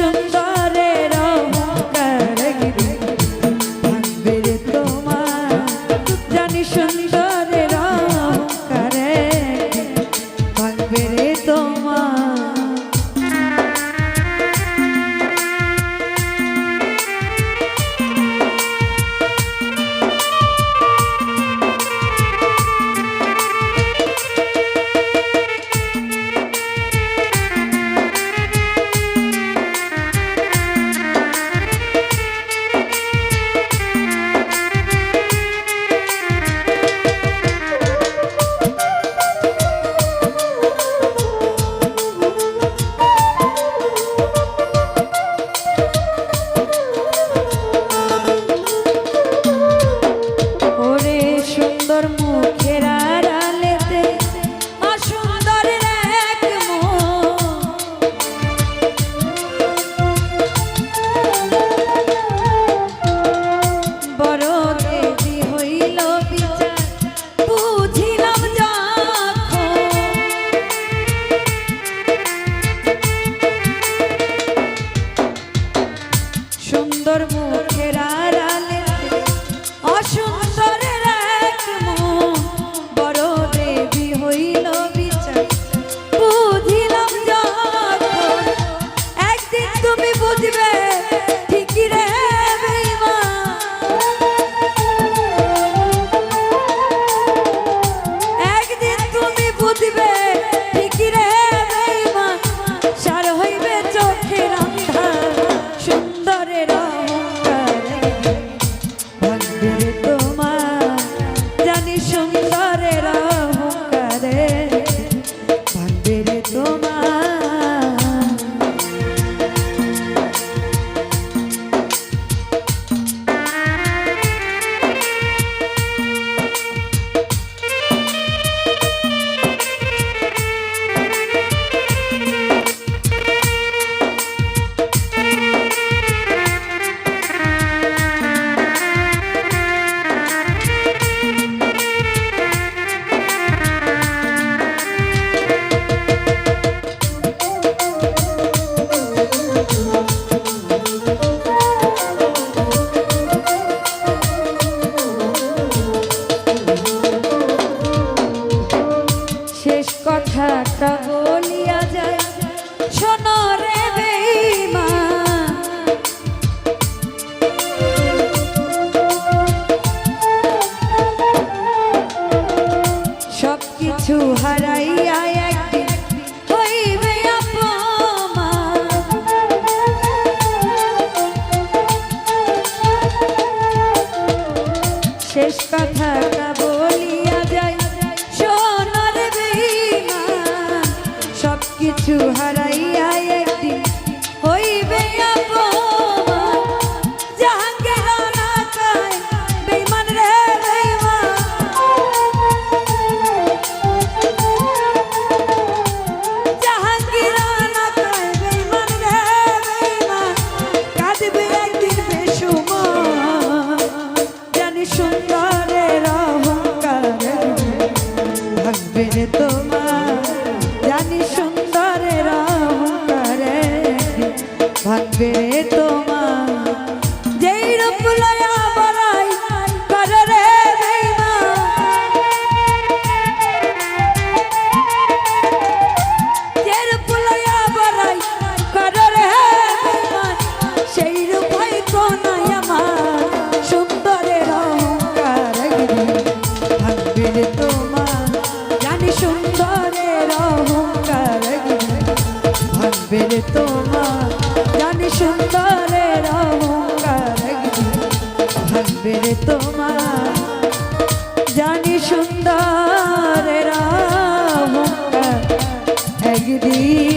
Ocean. সুন্দর কিছু হারাইয়া একদিন হইবে অপমান। জাহাঙ্গীর না কয় বেঈমান রে বেঈমান। জাহাঙ্গীর না কয় বেঈমান রে কাঁদবে একদিন বেসুমার জানি সুন্দরের তোমার তোমার। জানি সুন্দরের অহংকার ভাঙবে রে তোমার। জানি সুন্দরের অহংকার একদিন